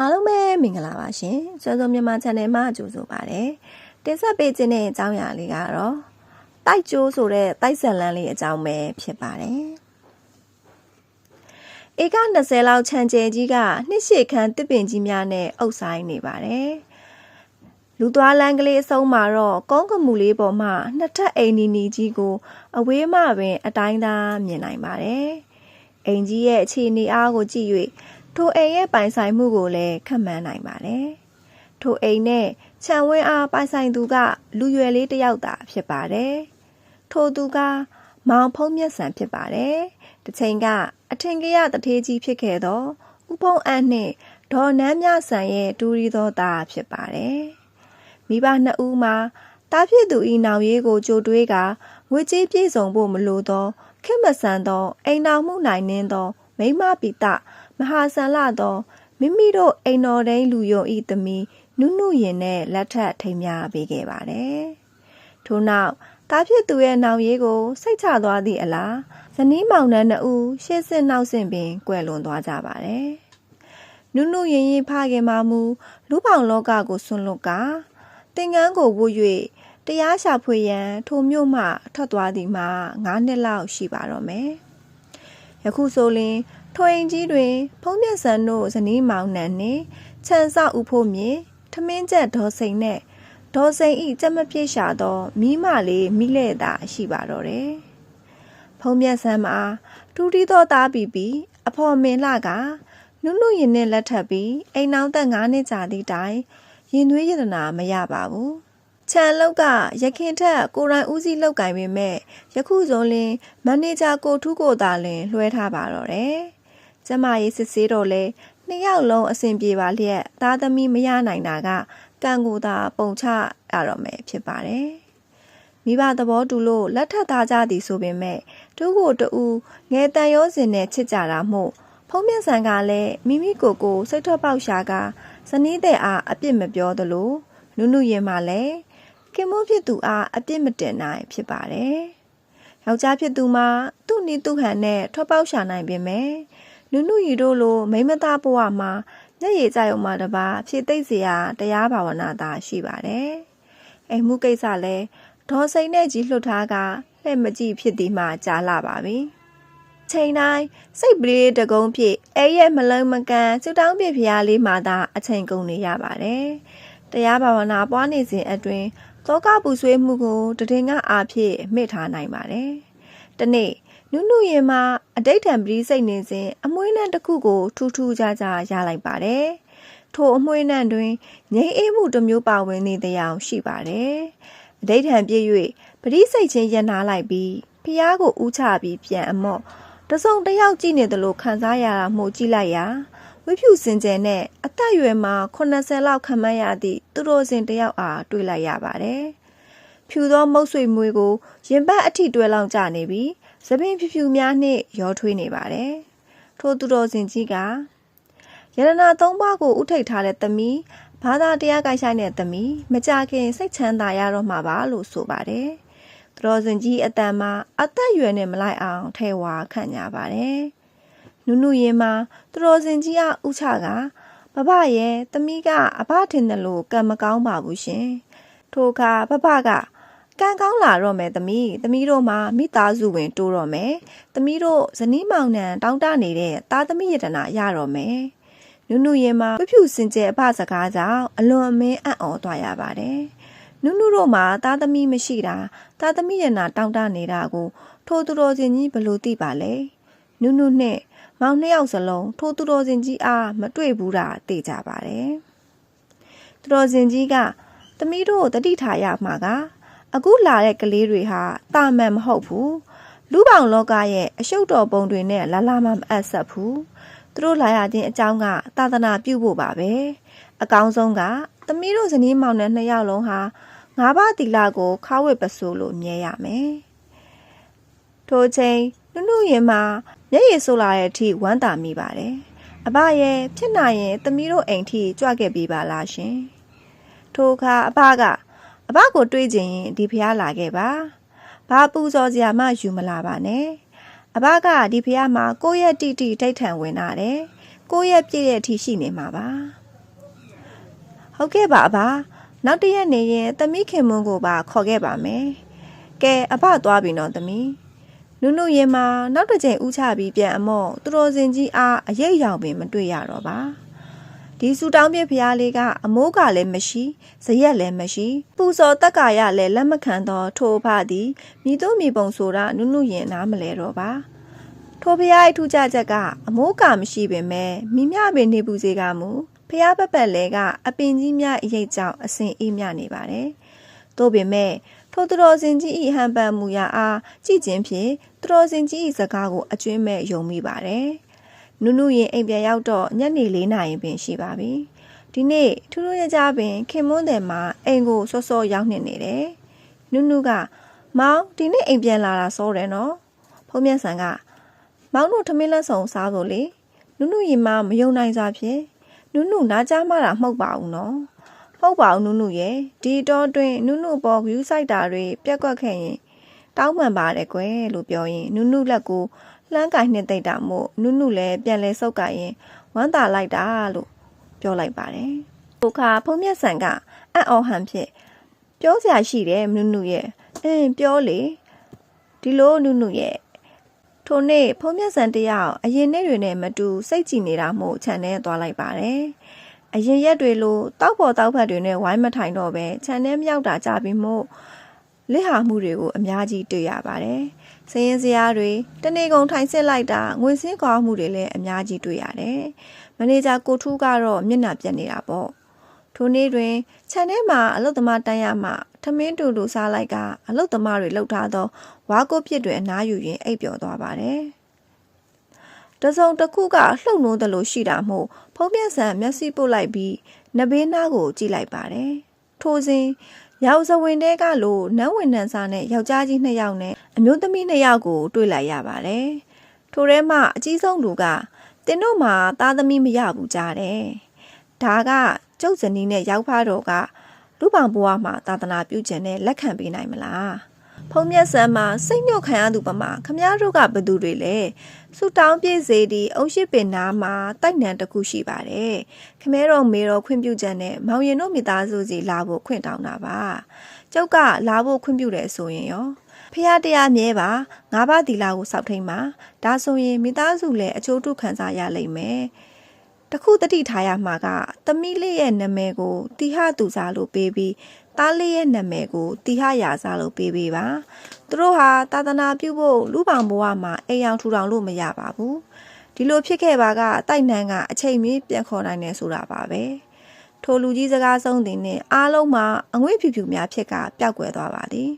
အားလုံးပဲမင်္ဂလာပါရှင်စွမ်းစုံမြန်မာ channel မှာကြိုဆိုပါရစေတင်ဆက်ပေးခြင်းတဲ့အကြောင်းအရာလေးကတော့တိုက်ကျိုးဆိုတဲ့တိုက်ဆက်လန်းလေးအကြောင်းပဲဖြစ်ပါတယ်ဧက20လောက်ခြံကျဲကြီးကနှစ်ရှည်ခန်းတစ်ပင်ကြီးများနဲ့အုပ်ဆိုင်နေပါတယ်လူသွားလန်းကလေးအဆုံးမှာတော့ကောင်းကမူလေးပေါ်မှာနှစ်ထပ်အိမ်နီနီကြီးကို အဝေးမှပင် အတိုင်းသားမြင်နိုင်ပါတယ်အိမ်ကြီးရဲ့အခြေအနေအားကိုကြည့်၍ ထိုအိမ်ရဲ့ပိုင်ဆိုင်မှုကိုလည်းခန့်မှန်းနိုင်ပါတယ်။ထိုအိမ်နဲ့ခြံဝင်းအားပိုင်ဆိုင်သူက လူရွယ်လေးတစ်ယောက်သာဖြစ်ပါတယ်။ထိုသူကမောင်ဖုံးမျက်စံဖြစ်ပါတယ်။တစ်ချိန်ကအထင်ကရတထေးကြီးဖြစ်ခဲ့သောဥဖုံးအပ်နှင့်ဒေါ်နန်းမြဆန်ရဲ့တူရီသောသားဖြစ်ပါတယ်။မိဘနှစ်ဦးမှာတားဖြစ်သူဤနောင်ရေးကိုကြိုတွေးကငွေကြေးပြည့်စုံဖို့မလိုသောခက်မဆန်သောအိမ်တော်မှုနိုင်နှင်းသောမိမပိတ မဟာဆန်လာသောမိမိတို့အိမ်တော်တိုင်းလူယုံဤသမီးနုနုရင်နဲ့လက်ထပ်ထိမ်းများပေးခဲ့ပါတယ်။ထို့နောက်တားဖြစ်သူရဲ့နောင်ရေးကိုစိတ်ချသွားသည့်အလားဇနီးမောင်နှံနှစ်ဦးရှေ့ဆင့်နောက်ဆင့်ပင်ကွယ်လွန်သွားကြပါတယ်။နုနုရင်ရင်ဖခင်မမူလူပောင်လောကကိုဆွန့်လွတ်ကတင်ကန်းကိုဝှ၍တရားရှာဖွေရန်ထိုမြို့မှထွက်သွားသည်မှာ9နှစ်လောက်ရှိပါတော့မယ်။ယခုဆိုလျှင်ထိုအိမ်ကြီးတွင် ဖုံးမြတ်ဆန်တို့ဇနီးမောင်နှံနှင့်ခြံစဥဖို့မြေထမင်းချက်ဒေါ်စိန်နှင့်ဒေါ်စိန်ဤကြက်မပြည့်ရှာသောမိမလေးမိလဲ့သာရှိပါတော့တယ်။ဖုံးမြတ်ဆန်မှာထူးထီးသောသားပီပီအဖော်မင်လာကနုနုရင်နှင့်လက်ထပ်ပြီးအိမ်နောက်သက်9နှစ်ကြာသည့်တိုင်ရင်သွေးရတနာမရပါဘူး။ခြံလောက်ကရခင်ထက်ကိုရိုင်းဦးစီးလောက်ကင်ပေမဲ့ယခုဆိုလင်မန်နေဂျာကိုထူးကိုသာလင်လွှဲထားပါတော့တယ်။ ကျမရေးစစ်ဆေးတော့လဲနှစ်ယောက်လုံးအဆင်ပြေပါလျက်သားသမီးမရနိုင်တာကကံကိုသာပုံချရတော့မယ်ဖြစ်ပါတယ်မိဘသဘောတူလို့လက်ထပ်သားကြသည်ဆိုပေမဲ့တူကိုတူငယ်တန်ရောစင်နဲ့ချစ်ကြတာမို့ဖုံးမြင့်ဆန်ကလည်းမိမိကိုယ်ကိုစိတ်ထွက်ပေါက်ရှာကဇနီးတဲ့အားအပြစ်မပြောသလိုနုနုရင်မှလည်းခင်မိုးဖြစ်သူအားအပြစ်မတင်နိုင်ဖြစ်ပါတယ်ယောက်ျားဖြစ်သူမှာသူ့နီးသူ့ဟန်နဲ့ထွက်ပေါက်ရှာနိုင်ပေမဲ့ နုနုရီတို့လိုမိမသားဘဝမှာညက်ရည်ကြုံမှာတပါဖြည့်သိမ့်စရာတရားဘာဝနာသာရှိပါတယ်။အိမ်မှုကိစ္စလဲဒေါ်စိန်နဲ့ကြီးလှုပ်ထားကလှဲ့မကြည့်ဖြစ်ဒီမှာကြားလာပါပြီ။ချိန်တိုင်းစိတ်ပလေးတကုံးဖြစ်အဲရဲ့မလုံမကန်စူတောင်းပြဖျားလေးမှာသာအချိန်ကုန်နေရပါတယ်။တရားဘာဝနာပွားနေစဉ်အတွင်းသောကပူဆွေးမှုကိုတည်ငါအားဖြင့်မေ့ထားနိုင်ပါတယ်။တနေ့ နုနုရင်မှာအတိတ်ထံပရိစိတ်နေစဉ်အမွှေးနှံတစ်ခုကို ထူးထူးခြားခြားရလိုက်ပါတယ်။ထိုအမွှေးနှံတွင်ငိမ့်အေးမှုတစ်မျိုးပါဝင်နေတဲ့အရှိပါတယ်။အတိတ်ထံပြည့်၍ပရိစိတ်ချင်းရနာလိုက်ပြီးဖျားကိုဥချပြီးပြန်အမော့တစုံတယောက်ကြည့်နေတယ်လို့ခံစားရတာမှုကြည့်လိုက်ရာဝိဖြူစင်ကြယ်နဲ့အသက်အရွယ်မှာ80လောက်ခံမှန်းရသည့်သူတို့စဉ်တယောက်အားတွေ့လိုက်ရပါတယ်။ဖြူသောမုတ်ဆွေမွေးကိုရင်ပတ်အထိတွဲလောင်ကျနေပြီး သပင်ဖြူဖြူများနှင့်ရောထွေးနေပါတယ်။ထိုသူတော်စင်ကြီးကရတနာသုံးပါးကိုဥထိတ်ထားတဲ့သမီးဘာသာတရားကိုင်ဆိုင်တဲ့သမီးမကြခင်စိတ်ချမ်းသာရတော့မှာပါလို့ဆိုပါတယ်။သူတော်စင်ကြီးအတန်မှာအသက်ရွယ်နဲ့မလိုက်အောင်ထဲဝါခန့်ညာပါတယ်။နုနုရင်မှာသူတော်စင်ကြီးကဥချကဘဘရဲ့သမီးကအဘထင်တယ်လို့ကံမကောင်းပါဘူးရှင်။ထိုအခါဘဘက ကံကောင်းလာတော့မယ်သမီးသမီးတို့မှမိသားစုဝင်တိုးတော့မယ်သမီးတို့ဇနီးမောင်နှံတောင်းတနေတဲ့သားသမီးယတနာရတော့မယ်နုနုရင်မှာပြဖြူစင်ကြဲအဖစကားကြောင့်အလွန်အမင်းအံ့ဩသွားရပါတယ်နုနုတို့မှာသားသမီးမရှိတာသားသမီးယနာတောင်းတနေတာကိုထိုသူတော်စင်ကြီးဘလို့သိပါလဲနုနုနဲ့မောင်နှစ်ယောက်စလုံးထိုသူတော်စင်ကြီးအားမတွေ့ဘူးတာသိကြပါတယ်သူတော်စင်ကြီးကသမီးတို့တတိထားရမှာက အခုလာတဲ့ကလေးတွေဟာတာမန်မဟုတ်ဘူးလူပောင်လောကရဲ့အရှုပ်တော်ပုံတွေနဲ့လာလာမမအပ်ဆက်ဘူးသူတို့လာရခြင်းအကြောင်းကသာသနာပြုဖို့ပါပဲအကောင်းဆုံးကသမီးတို့ဇနီးမောင်နဲ့နှစ်ယောက်လုံးဟာငါးပါးတီလာကိုခါဝစ်ပစိုးလို့မြဲရမယ်ထိုချိန်နုနုရင်မှာမျက်ရည်ဆိုးလာတဲ့အထိဝမ်းသာမိပါတယ်အဘရဲ့ဖြစ်နိုင်ရင်သမီးတို့အိမ်ထိကြွခဲ့ပြီးပါလားရှင်ထိုအခါအဘက အဘကိုတွေးကြရင်ဒီဖះလာခဲ့ပါဘာပူဇော်စရာမှယူမလာပါနဲ့အဘကဒီဖះမှာကိုယ့်ရဲ့တိတိထိတ်ထန်ဝင်လာတယ်ကိုယ့်ရဲ့ပြည့်တဲ့အထိရှိနေမှာပါဟုတ်ကဲ့ပါအဘနောက်တစ်ရက်နေရင်သမီးခင်မွန်းကိုပါခေါ်ခဲ့ပါမယ်ကဲအဘသွားပြီနော်သမီးနုနုရင်မှာနောက်တစ်ချိန်ဥချပြီးပြန်အမော့သူတော်စင်ကြီးအားအရေးရောင်ပင်မတွေ့ရတော့ပါ ဒီဆူတောင်းပြဖရားလေးကအမိုးကလည်းမရှိဇရက်လည်းမရှိ ပူစော်တက်ကာရလည်းလက်မခံတော့ထိုဖသည်မိတို့မိပုံဆိုတာနုနုရင်နားမလဲတော့ပါထိုဖရား၏ထူးခြားချက်ကအမိုးကမရှိပင်မဲ့မိမြပင်နေပူစေကမူဖရားပက်ပက်လဲကအပင်ကြီးများအရိပ်ကြောင့်အစဉ်အေးမြနေပါတယ်။သို့ပင်မဲ့ထိုသူတော်စင်ကြီး၏ဟန်ပန်မူရာအားကြည်ခြင်းဖြင့်သူတော်စင်ကြီး၏စကားကိုအကျွင်းမဲ့ယုံမိပါတယ်။ နုနုရင်အိမ်ပြန်ရောက်တော့ညနေ၄နာရီပင်ရှိပါပြီ။ဒီနေ့ထူးထူးခြားခြားပင်ခင်မွန်းတယ်မှာအိမ်ကိုစောစောရောက်နေနေတယ်။နုနုကမောင်ဒီနေ့အိမ်ပြန်လာတာစောတယ်နော်။ဖုံးမြတ်ဆန်ကမောင်တို့ထမင်းလက်ဆောင်စားဖို့လေနုနုရင်မမယုံနိုင်စားဖြစ်နုနုနားကြားမတာမဟုတ်ပါဘူးနော်ဟုတ်ပါဘူးနုနုရဲ့ဒီတော့တွင်နုနုပေါ် view site တာတွေပြက်ကွက်ခဲ့ရင်တောင်းပန်ပါတယ်ကွယ်လို့ပြောရင်နုနုလက်ကို လှမ်းကင်နှစ်သိမ့်တာမို့နုနုလည်းပြန်လဲဆုပ်ကင်ရင်ဝမ်းသာလိုက်တာလို့ပြောလိုက်ပါတယ်ဒုက္ခဖုံးမြတ်ဆန်ကအံ့ဩဟန်ဖြစ်ပြောစရာရှိတယ်နုနုရဲ့အင်းပြောလေဒီလိုနုနုရဲ့ထိုနေ့ဖုံးမြတ်ဆန်တယောက်အရင်နေ့တွေနဲ့မတူစိတ်ကြည်နေတာမို့ခြံထဲသွားလိုက်ပါတယ်။အရင်ရက်တွေလိုတောက်ပေါ်တောက်ဖက်တွေနဲ့ဝိုင်းမထိုင်တော့ပဲခြံထဲမရောက်တာကြပြီမို့လက်ဟာမှုတွေကိုအများကြီးတွေ့ရပါတယ်။ စည်ရင်စရာတွေတနေ့ကုန်ထိုင်စစ်လိုက်တာငွေစင်းကွာမှုတွေလည်းအများကြီးတွေ့ရတယ်။မန်နေဂျာကိုထူးကတော့မျက်နှာပြက်နေတာပေါ့။ထိုနေ့တွင်ခြံထဲမှာအလုတ်သမားတန်းရမှထမင်းတူတူစားလိုက်ကအလုတ်သမားတွေလှုပ်ထားသောဝါကုတ်ပြစ်တွေအနားယူရင်းအိပ်ပျော်သွားပါတယ်။တစုံတစ်ခုကလှုပ်နိုးသလိုရှိတာမို့ဖုံးပြက်ဆန်မျက်စိပုတ်လိုက်ပြီးနဘေးနားကိုကြည့်လိုက်ပါတယ်။ထိုစဉ် ရောက်စဝင်တဲကလိုနန်းဝင်နန်းစားနဲ့ယောက်ျားကြီးနှစ်ယောက်နဲ့အမျိုးသမီးနှစ်ယောက်ကို တွေ့လိုက်ရပါတယ်။ထိုထဲမှာအကြီးဆုံးလူကတင်တို့မှာသားသမီးမရဘူးကြားတယ်။ဒါကကျုပ်ဇနီးနဲ့ရောက်ဖားတော်ကလူပောင်ဘဝမှာသာသနာပြုခြင်းနဲ့လက်ခံပေးနိုင်မလား။ ဖုံးမြတ်ဆန်မှာစိတ်ညှို့ခံရသူပမာခမည်းတော်ကဘသူတွေလဲဆူတောင်းပြည့်စေဒီအုံရှိပင်နာမှာတိုက်နံတစ်ခုရှိပါတယ်ခမဲတော်မေတော်ခွင့်ပြုချက်နဲ့မောင်ရင်တို့မိသားစုစီလာဖို့ခွင့်တောင်းတာပါကျုပ်ကလာဖို့ခွင့်ပြုတယ်ဆိုရင်ရောဖះတရားမြဲပါငါးပါးတီလာကိုစောက်ထိန်ပါဒါဆိုရင်မိသားစုလည်းအချိုးတုခံစားရလိမ့်မယ်တခုတတိထားရမှာကသမီးလေးရဲ့နာမည်ကိုတီဟသူစားလို့ပေးပြီး သားလေးရဲ့နာမည်ကိုတီဟရာစားလို့ပေးပေးပါသူတို့ဟာသာသနာပြုဖို့လူပောင်ဘဝမှာအိမ်အောင်ထူထောင်လို့မရပါဘူးဒီလိုဖြစ်ခဲ့ပါကတိုက်နှံကအချိန်မီပြန်ခေါ်နိုင်တယ်ဆိုတာပါပဲထိုလူကြီးစကားဆုံးတင်နဲ့အားလုံးမှာအငွေ့ဖြူဖြူများဖြစ်ကပျောက်ကွယ်သွားပါသည်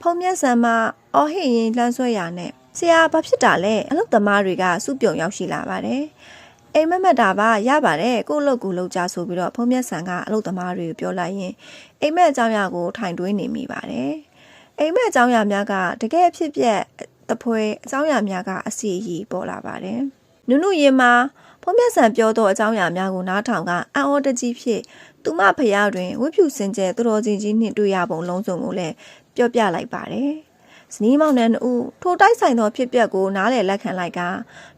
ဖုံမျက်စံမှာအော်ဟစ်ရင်လှမ်းဆွဲရနဲ့ဆရာဘာဖြစ်တာလဲအလုတ်သမားတွေကစုပြုံရောက်ရှိလာပါတယ် အိမ်မက်မက်တာပါရပါတယ်ကို့လုတ်ကိုလုတ်ကြဆိုပြီးတော့ဖုံးမြတ်ဆန်ကအလုတ်သမားတွေကိုပြောလိုက်ရင်အိမ်မက်အကြောင်းအရာကိုထိုင်တွေးနေမိပါတယ်အိမ်မက်အကြောင်းအရာများကတကယ်ဖြစ်ပျက်တပွဲအကြောင်းအရာများကအစီအီပေါ်လာပါတယ်နုနုရင်မှာဖုံးမြတ်ဆန်ပြောသောအကြောင်းအရာများကိုနားထောင်ကအံ့ဩတကြီးဖြစ်သူမဖရားတွင်ဝိဖြူစင်ကျဲသူတော်စင်ကြီးနှင့်တွေ့ရပုံလုံးစုံကိုလည်းပြောပြလိုက်ပါတယ် ဇနီးမောင်နှံဦးထိုတိုက်ဆိုင်သောဖြစ်ပျက်ကိုနားလည်လက်ခံလိုက်က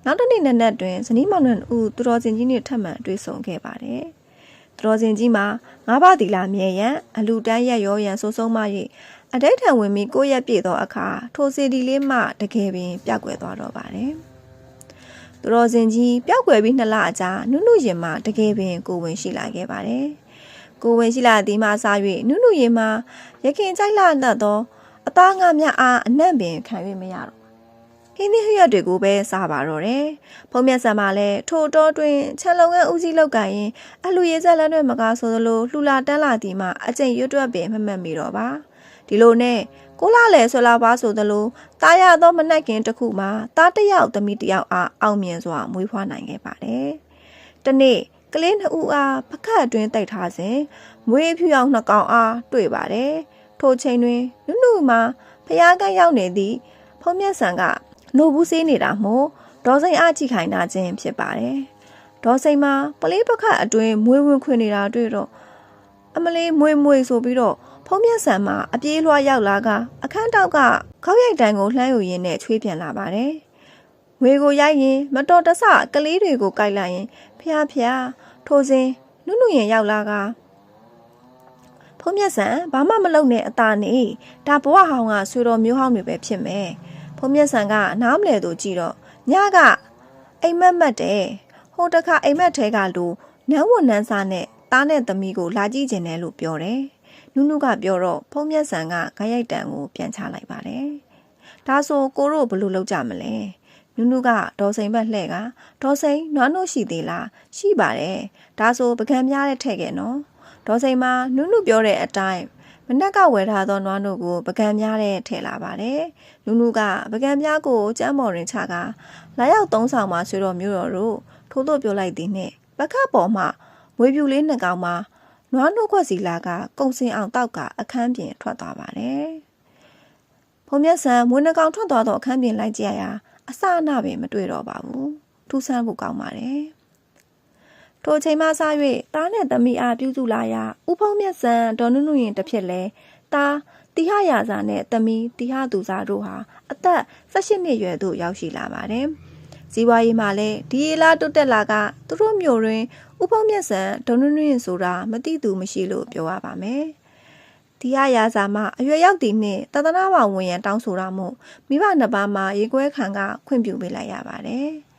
နောက်တစ်နေ့နက်နက်တွင်ဇနီးမောင်နှံဦးသူတော်စင်ကြီးနှင့်ထပ်မံတွေ့ဆုံခဲ့ပါတယ်။သူတော်စင်ကြီးမှာငါးပါးတီလာမြဲရန်အလူတန်းရက်ရောရန်ဆိုးဆုံးမ၍အတိတ်ထံဝင်ပြီးကိုယ့်ရက်ပြည့်သောအခါထိုစီဒီလေးမှတကယ်ပင်ပျောက်ကွယ်သွားတော့ပါတယ်။သူတော်စင်ကြီးပျောက်ကွယ်ပြီးနှစ်လအကြာနုနုရင်မှတကယ်ပင်ကိုဝင်ရှိလာခဲ့ပါတယ်။ကိုဝင်ရှိလာသည်မှစား၍နုနုရင်မှရခင်ကြိုက်လာတတ်သော အသားငါမြအားအနံ့ပင်ခံ၍မရတော့ဟင်းသီးဟရက်တွေကိုပဲစားပါတော့တယ်။ဖုံးမြတ်ဆံမှာလည်းထိုတော်တွင်ခြံလုံငန်းဦးစီးလောက်ကရင်အလူရေးဆက်လက်တွေမကားဆိုသလိုလှူလာတန်းလာဒီမှအကျင့်ရွတ်တွက်ပင်မမှတ်မိတော့ပါ။ဒီလိုနဲ့ကိုလာလေဆွလာပါဆိုသလိုတားရသောမနှက်ခင်တစ်ခုမှာတားတစ်ယောက်သမီးတစ်ယောက်အားအောင်မြင်စွာမွေးဖွားနိုင်ခဲ့ပါတယ်။တနေ့ကလေးနှစ်ဦးအားပကတ်အတွင်းတိုက်ထားစဉ်မွေးဖြူအောင်နှစ်ကောင်အားတွေ့ပါတယ်။ ထိုချိန်တွင်နုနုမှာဖျားကရောက်နေသည့်ဖုံးမြတ်ဆန်ကနိုဘူးစေးနေတာမို့ဒေါ်စိန်အားကြည့်ခိုင်နာခြင်းဖြစ်ပါတယ်။ဒေါ်စိန်မှာပလေးပခတ်အတွင်းမွေးဝင်ခွင်နေတာတွေ့တော့အမလေးမွေမွေဆိုပြီးတော့ဖုံးမြတ်ဆန်မှာအပြေးလွှားရောက်လာကအခန်းတောက်ကခေါက်ရိုက်တန်ကိုလှမ်းယူရင်းနဲ့ချွေးပြန်လာပါတယ်။ငွေကိုရိုက်ရင်မတော်တဆကလေးတွေကိုကြိုက်လိုက်ရင်ဖျားဖျားထိုစဉ်နုနုရင်ရောက်လာက ဖုံးမျက်စံဘာမှမလုပ်နဲ့အသာနေဒါဘဝဟောင်းကဆွေတော်မျိုးဟောင်းတွေပဲဖြစ်မယ်ဖုံးမျက်စံကနားမလဲသူကြည့်တော့ညကအိမ်မက်မက်တယ်ဟိုတခါအိမ်မက်ထဲကလူနန်းဝန်နန်းစားနဲ့သားနဲ့သမီးကိုလာကြည့်ကျင်တယ်လို့ပြောတယ်နုနုကပြောတော့ဖုံးမျက်စံကခရိုက်တန်ကိုပြန်ချလိုက်ပါတယ်ဒါဆိုကိုတို့ဘယ်လိုလုပ်ကြမလဲနုနုကဒေါ်စိန်ဘက်လှဲ့ကဒေါ်စိန်နွားနို့ရှိသေးလားရှိပါတယ်ဒါဆိုပကံများတဲ့ထည့်ခဲ့နော် ဒေါ်စိန်မှာနုနုပြောတဲ့အတိုင်းမနက်ကဝယ်ထားသောနွားနို့ကိုပကံများတဲ့ထည့်လာပါတယ်နုနုကပကံများကိုကျမ်းမော်ရင်ချကလာရောက်သုံးဆောင်မှာဆွေတော်မျိုးတော်တို့ထိုးတို့ပြောလိုက်သည်နှင့်ပကတ်ပေါ်မှဝေပြူလေးနှစ်ကောင်မှာနွားနို့ခွက်စီလာကကုံစင်အောင်တောက်ကအခန်းပြင်ထွက်သွားပါတယ်ဖုံမျက်စံမွေးနှကောင်ထွက်သွားသောအခန်းပြင်လိုက်ကြရာအစအနပင်မတွေ့တော့ပါဘူးထူးဆန်းဖို့ကောင်းပါတယ် ထိုချိန်မှစ၍တားနဲ့သမီးအားပြုစုလာရာဥဖုံးမျက်စံဒေါ်နုနုရင်တစ်ဖြစ်လဲတားတိဟရာဇာနဲ့သမီးတိဟသူစာတို့ဟာအသက်18နှစ်ရွယ်သို့ရောက်ရှိလာပါတယ်ဇီဝရေးမှာလည်းဒီရီလာတုတ်တက်လာကသူတို့မျိုးတွင်ဥဖုံးမျက်စံဒေါ်နုနုရင်ဆိုတာမသိသူမရှိလို့ပြောရပါမယ်ဒီရရာဇာမအရွယ်ရောက်သည်နှင့်တသနာဝဝင်ရန်တောင်းဆိုတာမို့မိဘနှစ်ပါးမှာရေကွဲခံကခွင့်ပြုပေးလိုက်ရပါတယ်။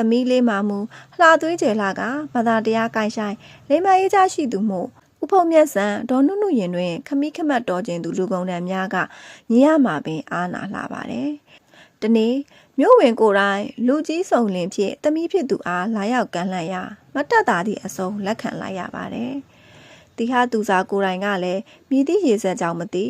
သမီးလေးမှမူလှသွေးကျယ်လာကဘာသာတရားကိုင်ဆိုင်လိမ္မာရေးကြရှိသူမို့ဥဖုံမျက်စံဒေါ်နုနုရင်တွင်ခမိခမတ်တော်ခြင်းသူလူကုန်တန်းများကညင်ရမှာပင်အားနာလာပါတယ်။တနေ့မြို့ဝင်ကိုယ်တိုင်လူကြီးစုံလင်ဖြင့်တမိဖြစ်သူအားလာရောက်ကမ်းလှမ်းရာမတ်တက်တာသည့်အစုံလက်ခံလိုက်ရပါတယ်။တိဟသူစားကိုယ်တိုင်ကလည်းမြည်သည့်ရေစက်ကြောင့်မသိ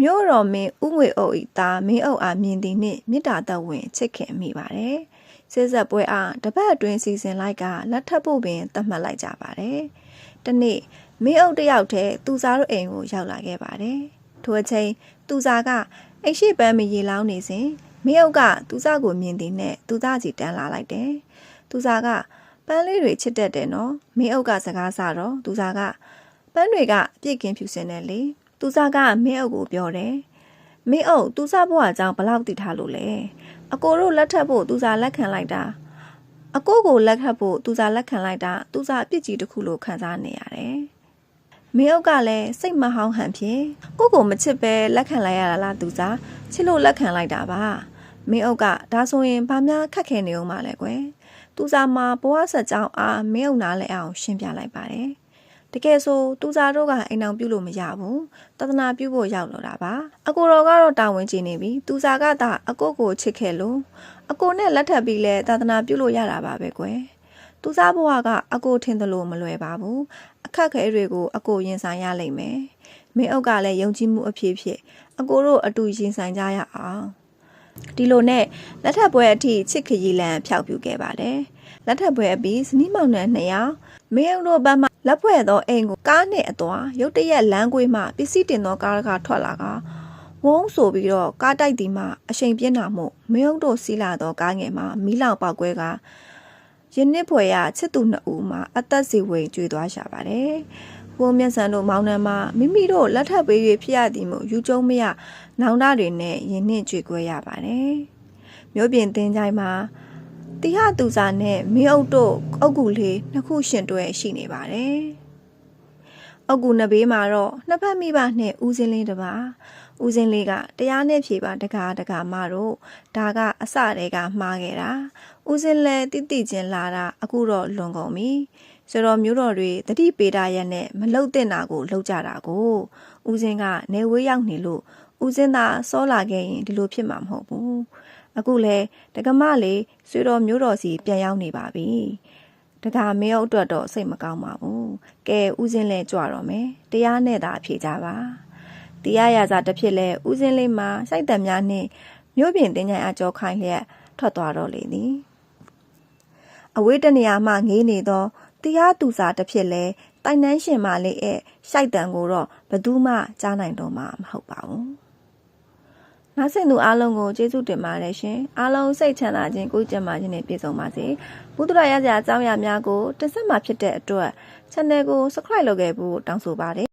မြို့တော်မင်းဥငွေအုပ်ဤသားမင်းအုပ်အားမြင်သည်နှင့်မေတ္တာသက်ဝင်ချစ်ခင်မိပါတယ်။ စစ်ဆက်ပွဲအားတပတ်အတွင်းစီစဉ်လိုက်ကလက်ထပ်ဖို့ပင်သတ်မှတ်လိုက်ကြပါတယ်။တနေ့မင်းအုပ်တယောက်တည်းသူစားတို့အိမ်ကိုရောက်လာခဲ့ပါတယ်။ထိုအချိန်သူစားကအိတ်ရှိပန်းမရေလောင်းနေစဉ်မင်းအုပ်ကသူစားကိုမြင်သည်နဲ့သူသားစီတန်းလာလိုက်တယ်။သူစားကပန်းလေးတွေချစ်တတ်တယ်နော်။မင်းအုပ်ကစကားဆတော့သူစားကပန်းတွေကအပြည့်ကင်းဖြူစင်တယ်လေ။သူစားကမင်းအုပ်ကိုပြောတယ်။မင်းအုပ်သူစားဘွားအကြောင်းဘလောက်သိထားလို့လဲ။ အကိုတို့လက်ထပ်ဖို့သူစားလက်ခံလိုက်တာ။အကိုကိုလက်ခတ်ဖို့သူစားလက်ခံလိုက်တာသူစားအပြစ်ကြီးတစ်ခုလို့ခံစားနေရတယ်။မင်းအုပ်ကလည်းစိတ်မဟောင်းဟန်ဖြင့်ကိုကိုမချစ်ပဲလက်ခံလိုက်ရတာလားသူစားချစ်လို့လက်ခံလိုက်တာပါ။မင်းအုပ်ကဒါဆိုရင်ဘာများခက်ခဲနေအောင်မလဲကွယ်။သူစားမှာဘဝဆက်ကြောင်းအားမင်းအုပ်နားလဲအောင်ရှင်းပြလိုက်ပါတယ်။ တကယ်ဆိုသူစားတို့ကအိမ်အောင်ပြုလို့မရဘူးတသနာပြုဖို့ရောက်လို့တာပါအကိုတော်ကတော့တာဝန်ကျနေပြီသူစားကသာအကိုကိုချစ်ခဲ့လို့အကိုနဲ့လက်ထပ်ပြီးလဲတသနာပြုလို့ရတာပါပဲကွယ်သူစားဘဝကအကိုထင်သလိုမလွယ်ပါဘူးအခက်ခဲတွေကိုအကိုရင်ဆိုင်ရလိမ့်မယ်မင်းအုပ်ကလည်းယုံကြည်မှုအဖြစ်ဖြစ်အကိုတို့အတူရင်ဆိုင်ကြရအောင်ဒီလိုနဲ့လက်ထပ်ပွဲအထိချစ်ခရီလန်ဖျောက်ပြခဲ့ပါတယ် လက်ထပ်ပွဲအပြီးဇနီးမောင်နှံနှစ်ယောက်မင်းအုပ်တို့ဘက်မှလက်ဖွဲ့သောအိမ်ကိုကားနဲ့အသွာရုတ်တရက်လမ်းကွေးမှပစ္စည်းတင်သောကားကထွက်လာကဝုန်းဆိုပြီးတော့ကားတိုက်တီမှအရှိန်ပြင်းတာမို့မင်းအုပ်တို့စီးလာသောကားငယ်မှာမီးလောင်ပေါက်ကွဲကရင်းနစ်ဖွယ်ရချစ်သူနှစ်ဦးမှာအသက်စီဝင်ကျွေသွားရှာပါတယ်။ဝုန်းမျက်စံတို့မောင်းနှံမှာမိမိတို့လက်ထပ်ပေး၍ဖြစ်ရသည်မို့ယူကျုံမရနောင်တတွေနဲ့ရင်းနစ်ကျွေကွဲရပါတယ်။မြို့ပြင်တင်းကြိုင်မှာ တိဟသူစာနဲ့မင်းအုပ်တို့အုတ်ကူလေးနှစ်ခုရှင်တွဲရှိနေပါတယ်။အုတ်ကူနှစ်ဘေးမှာတော့နှစ်ဖက်မိဘနဲ့ဦးစင်းလေးတစ်ပါးဦးစင်းလေးကတရားနဲ့ဖြေပါတကားတကားမတို့ဒါကအစတည်းကမှားခဲ့တာဦးစင်းလဲတိတိချင်းလာတာအခုတော့လွန်ကုန်ပြီဆိုတော့မျိုးတော်တွေတတိပေတာရက်နဲ့မလုတ်တဲ့နာကိုလှုပ်ကြတာကိုဦးစင်းကနေဝေးရောက်နေလို့ဦးစင်းသာစောလာခဲ့ရင်ဒီလိုဖြစ်မှာမဟုတ်ဘူး အခုလဲတကမလေးဆွေတော်မျိုးတော်စီပြန်ရောက်နေပါပြီတကမင်းတို့အတွက်တော့စိတ်မကောင်းပါဘူးကဲဦးစင်းလဲကြွတော့မယ်တရားနဲ့သာဖြေကြပါတရားရစာတစ်ဖြစ်လဲဦးစင်းလေးမှာစိုက်တံများနှင့်မြို့ပြင်တင်းချိုင်အကြောခိုင်းလျက်ထွက်သွားတော့လေသည်အဝေးတနေရာမှငေးနေသောတရားသူစာတစ်ဖြစ်လဲတိုင်နှန်းရှင်မလေးရဲ့ရှိုက်တံကိုတော့ဘယ်သူမှကြားနိုင်တော့မှာမဟုတ်ပါဘူး နောက်ဆက်သူအားလုံးကိုကျေးဇူးတင်ပါတယ်ရှင်အားလုံးစိတ်ချမ်းသာခြင်းကိုယ်ကျန်းမာခြင်းနဲ့ပြည့်စုံပါစေဘုဒ္ဓရာရစရာအကြောင်းအရာများကိုတင်ဆက်မှာဖြစ်တဲ့အတွက် channel ကို subscribe လုပ်ခဲ့ဖို့တောင်းဆိုပါတယ်